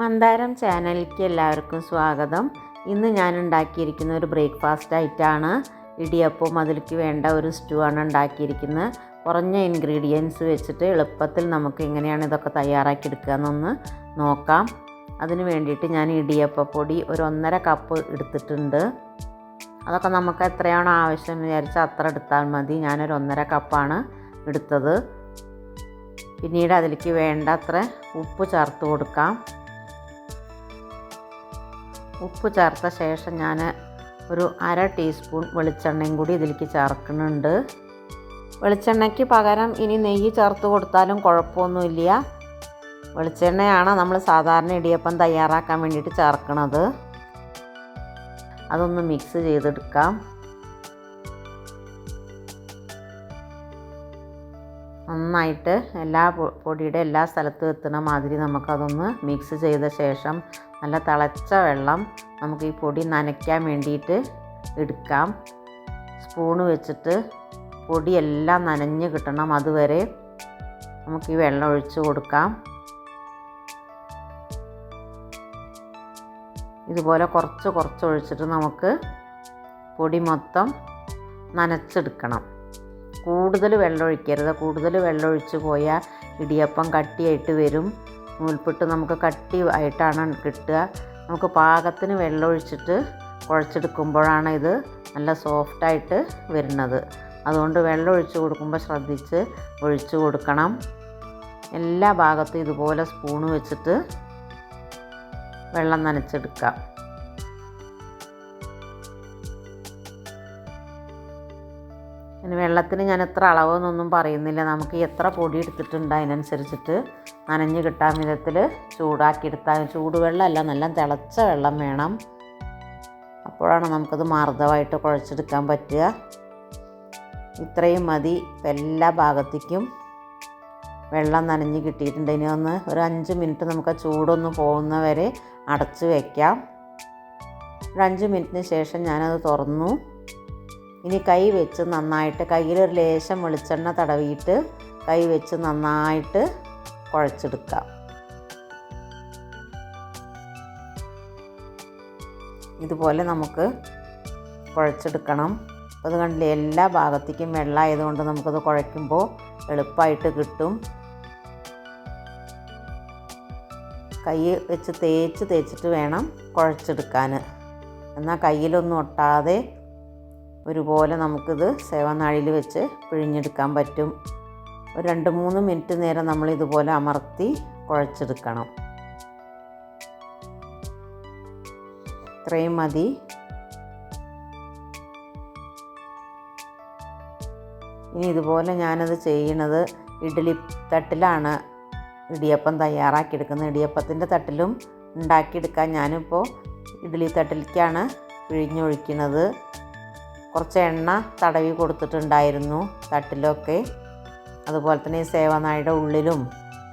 മന്ദാരം ചാനലിലേക്ക് എല്ലാവർക്കും സ്വാഗതം. ഇന്ന് ഞാൻ ഉണ്ടാക്കിയിരിക്കുന്ന ഒരു ബ്രേക്ക്ഫാസ്റ്റ് ആയിട്ടാണ് ഇടിയപ്പം അതിലേക്ക് വേണ്ട ഒരു സ്റ്റൂ ആണ് ഉണ്ടാക്കിയിരിക്കുന്നത്. കുറഞ്ഞ ഇൻഗ്രീഡിയൻസ് വെച്ചിട്ട് എളുപ്പത്തിൽ നമുക്ക് എങ്ങനെയാണ് ഇതൊക്കെ തയ്യാറാക്കി എന്നൊന്ന് നോക്കാം. അതിന് വേണ്ടിയിട്ട് ഞാൻ ഇടിയപ്പപ്പൊടി ഒരു ഒന്നര കപ്പ് എടുത്തിട്ടുണ്ട്. അതൊക്കെ നമുക്ക് എത്രയാണ് ആവശ്യം വിചാരിച്ചാൽ അത്ര എടുത്താൽ മതി. ഞാനൊരു ഒന്നര കപ്പാണ് എടുത്തത്. പിന്നീട് അതിലേക്ക് വേണ്ടത്ര ഉപ്പ് ചേർത്ത് കൊടുക്കാം. ഉപ്പ് ചേർത്ത ശേഷം ഞാൻ ഒരു അര ടീസ്പൂൺ വെളിച്ചെണ്ണയും കൂടി ഇതിലേക്ക് ചേർക്കുന്നുണ്ട്. വെളിച്ചെണ്ണയ്ക്ക് പകരം ഇനി നെയ്യ് ചേർത്ത് കൊടുത്താലും കുഴപ്പമൊന്നുമില്ല. വെളിച്ചെണ്ണയാണ് നമ്മൾ സാധാരണ ഇടിയപ്പം തയ്യാറാക്കാൻ വേണ്ടിയിട്ട് ചേർക്കണത്. അതൊന്ന് മിക്സ് ചെയ്തെടുക്കാം. നന്നായിട്ട് എല്ലാ പൊടിയുടെ എല്ലാ സ്ഥലത്തും എത്തുന്ന മാതിരി നമുക്കതൊന്ന് മിക്സ് ചെയ്ത ശേഷം നല്ല തിളച്ച വെള്ളം നമുക്ക് ഈ പൊടി നനയ്ക്കാൻ വേണ്ടിയിട്ട് എടുക്കാം. സ്പൂണ് വെച്ചിട്ട് പൊടിയെല്ലാം നനഞ്ഞ് കിട്ടണം അതുവരെ നമുക്ക് ഈ വെള്ളം ഒഴിച്ച് കൊടുക്കാം. ഇതുപോലെ കുറച്ച് കുറച്ച് ഒഴിച്ചിട്ട് നമുക്ക് പൊടി മൊത്തം നനച്ചെടുക്കണം. കൂടുതൽ വെള്ളം ഒഴിക്കരുത്. കൂടുതൽ വെള്ളം ഒഴിച്ച് പോയാൽ ഇടിയപ്പം കട്ടിയായിട്ട് വരും. നൂൽപുട്ട് നമുക്ക് കട്ടി ആയിട്ടാണ് കിട്ടുക. നമുക്ക് പാകത്തിന് വെള്ളമൊഴിച്ചിട്ട് കുഴച്ചെടുക്കുമ്പോഴാണ് ഇത് നല്ല സോഫ്റ്റായിട്ട് വരുന്നത്. അതുകൊണ്ട് വെള്ളം ഒഴിച്ച് കൊടുക്കുമ്പോൾ ശ്രദ്ധിച്ച് ഒഴിച്ച് കൊടുക്കണം. എല്ലാ ഭാഗത്തും ഇതുപോലെ സ്പൂണ് വെച്ചിട്ട് വെള്ളം നനച്ചെടുക്കാം. വെള്ളത്തിന് ഞാൻ എത്ര അളവെന്നൊന്നും പറയുന്നില്ല. നമുക്ക് എത്ര പൊടി എടുത്തിട്ടുണ്ട് അതിനനുസരിച്ചിട്ട് നനഞ്ഞ് കിട്ടാൻ വിധത്തിൽ ചൂടാക്കി എടുത്താൽ ചൂടുവെള്ളമല്ല നല്ല തിളച്ച വെള്ളം വേണം. അപ്പോഴാണ് നമുക്കത് മാർദ്ദവമായിട്ട് കുഴച്ചെടുക്കാൻ പറ്റുക. ഇത്രയും മതി. എല്ലാ ഭാഗത്തേക്കും വെള്ളം നനഞ്ഞ് കിട്ടിയിട്ടുണ്ട്. ഇനി ഒന്ന് ഒരു അഞ്ച് മിനിറ്റ് നമുക്ക് ആ ചൂടൊന്ന് പോകുന്ന വരെ അടച്ച് വയ്ക്കാം ഒരു അഞ്ച് മിനിറ്റിന് ശേഷം ഞാനത് തുറന്നു. ഇനി കൈ വെച്ച് നന്നായിട്ട് കയ്യിലൊരു ലേശം വെളിച്ചെണ്ണ തടവിയിട്ട് കൈ വെച്ച് നന്നായിട്ട് കുഴച്ചെടുക്കാം ഇതുപോലെ നമുക്ക് കുഴച്ചെടുക്കണം. അപ്പോൾ അത് കണ്ടില്ലേ എല്ലാ ഭാഗത്തേക്കും വെള്ളമായതുകൊണ്ട് നമുക്കത് കുഴയ്ക്കുമ്പോൾ എളുപ്പമായിട്ട് കിട്ടും. കൈ വെച്ച് തേച്ച് തേച്ചിട്ട് വേണം കുഴച്ചെടുക്കാൻ. എന്നാൽ കയ്യിലൊന്നും ഒട്ടാതെ ഒരുപോലെ നമുക്കിത് സേവനാഴിയിൽ വെച്ച് പിഴിഞ്ഞെടുക്കാൻ പറ്റും. ഒരു രണ്ട് മൂന്ന് മിനിറ്റ് നേരം നമ്മൾ ഇതുപോലെ അമർത്തി കുഴച്ചെടുക്കണം. ഇത്രയും മതി. ഇനി ഇതുപോലെ ഞാനത് ചെയ്യണത് ഇഡ്ഡലി തട്ടിലാണ്. ഇടിയപ്പം തയ്യാറാക്കിയെടുക്കുന്നത്. ഇടിയപ്പത്തിന്റെ തട്ടിലും ഉണ്ടാക്കിയെടുക്കാൻ ഞാനിപ്പോൾ ഇഡ്ഡലി തട്ടിലേക്കാണ് പിഴിഞ്ഞൊഴിക്കുന്നത്. കുറച്ച് എണ്ണ തടവി കൊടുത്തിട്ടുണ്ടായിരുന്നു തട്ടിലൊക്കെ. അതുപോലെ തന്നെ ഈ സേവനായുടെ ഉള്ളിലും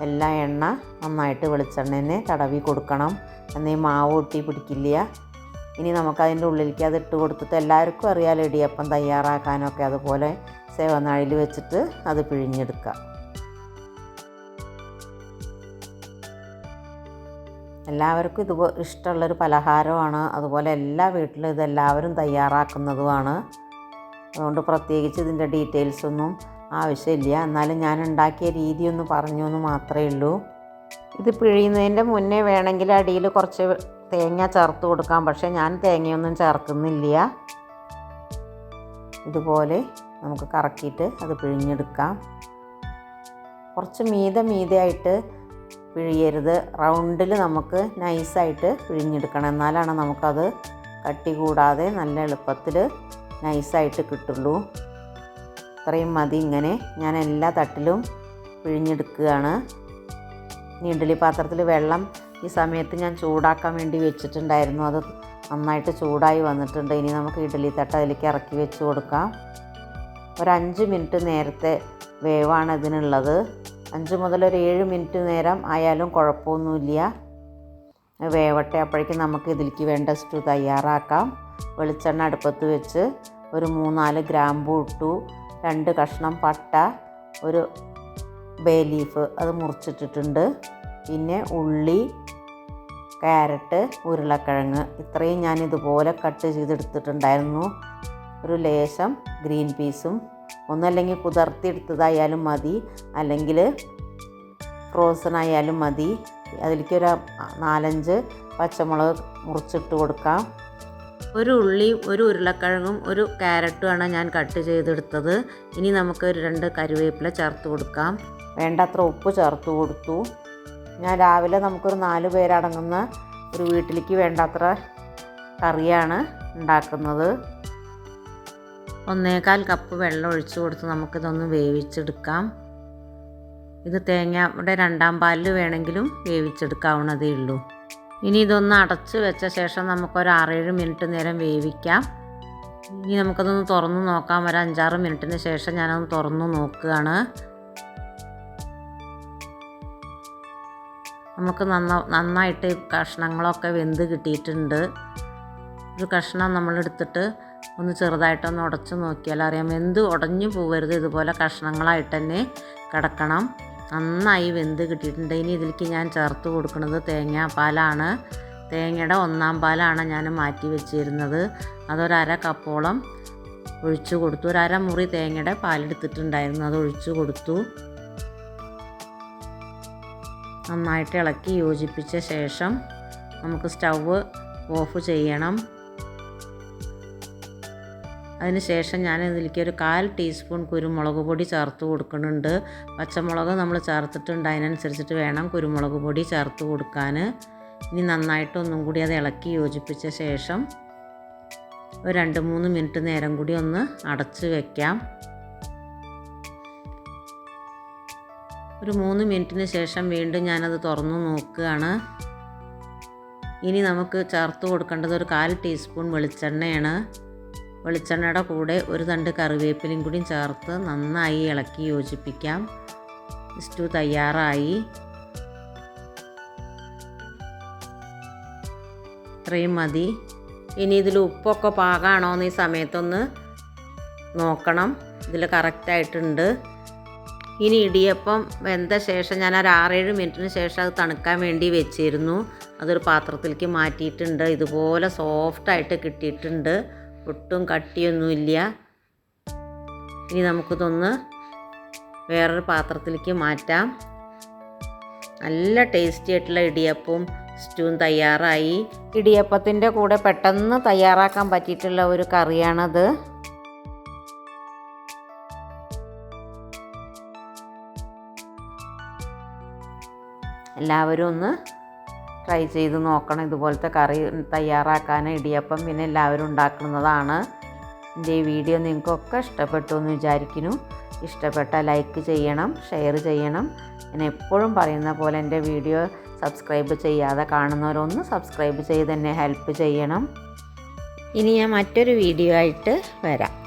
എല്ലാ എണ്ണ നന്നായിട്ട് വെളിച്ചെണ്ണനെ തടവി കൊടുക്കണം. എന്നീ മാവ് ഒട്ടി പിടിക്കില്ല. ഇനി നമുക്കതിന്റെ ഉള്ളിലേക്ക് അത് ഇട്ട് കൊടുത്തിട്ട് എല്ലാവർക്കും അറിയാലോ ഇടിയപ്പം തയ്യാറാക്കാനൊക്കെ. അതുപോലെ സേവനാഴിയിൽ വെച്ചിട്ട് അത് പിഴിഞ്ഞെടുക്കാം എല്ലാവർക്കും ഇത് ഇഷ്ടമുള്ളൊരു പലഹാരമാണ്. അതുപോലെ എല്ലാ വീട്ടിലും ഇതെല്ലാവരും തയ്യാറാക്കുന്നതുമാണ്. അതുകൊണ്ട് പ്രത്യേകിച്ച് ഇതിന്റെ ഡീറ്റെയിൽസൊന്നും ആവശ്യമില്ല. എന്നാലും ഞാൻ ഉണ്ടാക്കിയ രീതി ഒന്ന് പറഞ്ഞു എന്ന് മാത്രമേ ഉള്ളൂ. ഇത് പിഴിയുന്നതിന്റെ മുന്നേ വേണമെങ്കിൽ അടിയിൽ കുറച്ച് തേങ്ങ ചേർത്ത് കൊടുക്കാം. പക്ഷേ ഞാൻ തേങ്ങയൊന്നും ചേർക്കുന്നില്ല. ഇതുപോലെ നമുക്ക് കറക്കിയിട്ട് അത് പിഴിഞ്ഞെടുക്കാം. കുറച്ച് മീത മീതയായിട്ട് പിഴിയരുത്. റൗണ്ടിൽ നമുക്ക് നൈസായിട്ട് പിഴിഞ്ഞെടുക്കണം. എന്നാലാണ് നമുക്കത് കട്ടി കൂടാതെ നല്ല എളുപ്പത്തിൽ നൈസായിട്ട് കിട്ടുള്ളൂ. ഇത്രയും മതി ഇങ്ങനെ. ഞാൻ എല്ലാ തട്ടിലും പിഴിഞ്ഞെടുക്കുകയാണ്. ഇഡ്ഡലി പാത്രത്തിൽ വെള്ളം ഈ സമയത്ത് ഞാൻ ചൂടാക്കാൻ വേണ്ടി വെച്ചിട്ടുണ്ടായിരുന്നു. അത് നന്നായിട്ട് ചൂടായി വന്നിട്ടുണ്ട്. ഇനി നമുക്ക് ഇഡ്ഡലി തട്ട അതിലേക്ക് ഇറക്കി വെച്ച് കൊടുക്കാം. ഒരു അഞ്ച് മിനിറ്റ് നേരത്തെ വേവാണ് ഇതിനുള്ളത്. അഞ്ച് മുതൽ ഒരു ഏഴ് മിനിറ്റ് നേരം ആയാലും കുഴപ്പമൊന്നുമില്ല. വേവട്ടെ അപ്പോഴേക്കും നമുക്ക് ഇതിലേക്ക് വേണ്ട സ്റ്റൂ തയ്യാറാക്കാം. വെളിച്ചെണ്ണ അടുപ്പത്ത് വെച്ച് ഒരു മൂന്നാൽ ഗ്രാമ്പൂ ഇട്ടു. രണ്ട് കഷ്ണം പട്ട ഒരു ബേ ലീഫ് അത് മുറിച്ചിട്ടിട്ടുണ്ട്. പിന്നെ ഉള്ളി ക്യാരറ്റ് ഉരുളക്കിഴങ്ങ്. ഇത്രയും ഞാൻ ഇതുപോലെ കട്ട് ചെയ്തെടുത്തിട്ടുണ്ടായിരുന്നു. ഒരു ലേശം ഗ്രീൻ പീസും ഒന്നല്ലെങ്കിൽ കുതിർത്തിയെടുത്തതായാലും മതി. അല്ലെങ്കിൽ ഫ്രോസൺ ആയാലും മതി. അതിലേക്ക് ഒരു നാലഞ്ച് പച്ചമുളക് മുറിച്ചിട്ട് കൊടുക്കാം. ഒരു ഉള്ളിയും ഒരു ഉരുളക്കിഴങ്ങും ഒരു ക്യാരറ്റുമാണ് ഞാൻ കട്ട് ചെയ്തെടുത്തത്. ഇനി നമുക്ക് ഒരു രണ്ട് കരുവേപ്പില ചേർത്ത് കൊടുക്കാം. വേണ്ടത്ര ഉപ്പ് ചേർത്ത് കൊടുത്തു. ഞാൻ രാവിലെ നമുക്കൊരു നാല് പേരടങ്ങുന്ന ഒരു വീട്ടിലേക്ക് വേണ്ടത്ര കറിയാണ് ഉണ്ടാക്കുന്നത്. ഒന്നേകാൽ കപ്പ് വെള്ളം ഒഴിച്ചു കൊടുത്ത് നമുക്കിതൊന്ന് വേവിച്ചെടുക്കാം. ഇത് തേങ്ങയുടെ രണ്ടാം പാലിൽ വേണമെങ്കിലും വേവിച്ചെടുക്കാവുന്നതേ ഉള്ളൂ. ഇനി ഇതൊന്ന് അടച്ച് വെച്ച ശേഷം നമുക്കൊരു ആറേഴ് മിനിറ്റ് നേരം വേവിക്കാം. ഇനി നമുക്കതൊന്ന് തുറന്ന് നോക്കാം. ഒരു അഞ്ചാറ് മിനിറ്റിന് ശേഷം ഞാനൊന്ന് തുറന്ന് നോക്കുകയാണ്. നമുക്ക് നന്ന നന്നായിട്ട് കഷ്ണങ്ങളൊക്കെ വെന്ത് കിട്ടിയിട്ടുണ്ട്. ഒരു കഷ്ണം നമ്മളെടുത്തിട്ട് ഒന്ന് ചെറുതായിട്ടൊന്ന് ഉടച്ച് നോക്കിയാൽ അറിയാം വെന്ത് ഉടഞ്ഞു പോകരുത് ഇതുപോലെ കഷ്ണങ്ങളായിട്ട് തന്നെ കിടക്കണം. നന്നായി വെന്ത് കിട്ടിയിട്ടുണ്ട്. ഇനി ഇതിലേക്ക് ഞാൻ ചേർത്ത് കൊടുക്കുന്നത് തേങ്ങാപ്പാലാണ് തേങ്ങയുടെ ഒന്നാം പാലാണ് ഞാൻ മാറ്റി വെച്ചിരുന്നത്. അതൊരര കപ്പോളം ഒഴിച്ചു കൊടുത്തു. ഒരര മുറി തേങ്ങയുടെ പാലെടുത്തിട്ടുണ്ടായിരുന്നു. അത് ഒഴിച്ചു കൊടുത്തു. നന്നായിട്ട് ഇളക്കി യോജിപ്പിച്ച ശേഷം നമുക്ക് സ്റ്റൗവ് ഓഫ് ചെയ്യണം. അതിന് ശേഷം ഞാൻ ഇതിലേക്ക് ഒരു കാൽ ടീസ്പൂൺ കുരുമുളക് പൊടി ചേർത്ത് കൊടുക്കുന്നുണ്ട്. പച്ചമുളക് നമ്മൾ ചേർത്തിട്ടുണ്ട്. അതിനനുസരിച്ചിട്ട് വേണം കുരുമുളക് പൊടി ചേർത്ത് കൊടുക്കാൻ. ഇനി നന്നായിട്ട് ഒന്നും കൂടി അത് ഇളക്കി യോജിപ്പിച്ച ശേഷം ഒരു രണ്ട് മൂന്ന് മിനിറ്റ് നേരം കൂടി ഒന്ന് അടച്ച് വയ്ക്കാം ഒരു മൂന്ന് മിനിറ്റിന് ശേഷം വീണ്ടും ഞാനത് തുറന്നു നോക്കുകയാണ്. ഇനി നമുക്ക് ചേർത്ത് കൊടുക്കേണ്ടത് ഒരു കാൽ ടീസ്പൂൺ വെളിച്ചെണ്ണയാണ്. വെളിച്ചെണ്ണയുടെ കൂടെ ഒരു തണ്ട് കറിവേപ്പിലയും കൂടി ചേർത്ത് നന്നായി ഇളക്കി യോജിപ്പിക്കാം. സ്റ്റൂ തയ്യാറായി. ഇത്രയും മതി. ഇനി ഇതിൽ ഉപ്പൊക്കെ പാകാണോന്ന് ഈ സമയത്തൊന്ന് നോക്കണം. ഇതിൽ കറക്റ്റായിട്ടുണ്ട് ഇനി ഇടിയപ്പം വെന്ത ശേഷം ഞാൻ ഒരു ആറേഴ് മിനിറ്റിന് ശേഷം അത് തണുക്കാൻ വേണ്ടി വെച്ചിരുന്നു. അതൊരു പാത്രത്തിലേക്ക് മാറ്റിയിട്ടുണ്ട്. ഇതുപോലെ സോഫ്റ്റായിട്ട് കിട്ടിയിട്ടുണ്ട്. ഒട്ടും കട്ടിയൊന്നുമില്ല. ഇനി നമുക്കിതൊന്ന് വേറൊരു പാത്രത്തിലേക്ക് മാറ്റാം. നല്ല ടേസ്റ്റി ആയിട്ടുള്ള ഇടിയപ്പവും സ്റ്റൂവും തയ്യാറായി. ഇടിയപ്പത്തിന്റെ കൂടെ പെട്ടെന്ന് തയ്യാറാക്കാൻ പറ്റിയിട്ടുള്ള ഒരു കറിയാണത്. എല്ലാവരും ഒന്ന് ട്രൈ ചെയ്ത് നോക്കണം. ഇതുപോലത്തെ കറി തയ്യാറാക്കാൻ ഇടിയപ്പം പിന്നെ എല്ലാവരും ഉണ്ടാക്കുന്നതാണ്. എന്റെ ഈ വീഡിയോ നിങ്ങൾക്കൊക്കെ ഇഷ്ടപ്പെട്ടു എന്ന് വിചാരിക്കുന്നു. ഇഷ്ടപ്പെട്ട ലൈക്ക് ചെയ്യണം ഷെയർ ചെയ്യണം. ഞാൻ എപ്പോഴും പറയുന്ന പോലെ എന്റെ വീഡിയോ സബ്സ്ക്രൈബ് ചെയ്യാതെ കാണുന്നവരൊന്ന് സബ്സ്ക്രൈബ് ചെയ്ത് എന്നെ ഹെൽപ്പ് ചെയ്യണം. ഇനി ഞാൻ മറ്റൊരു വീഡിയോ ആയിട്ട് വരാം.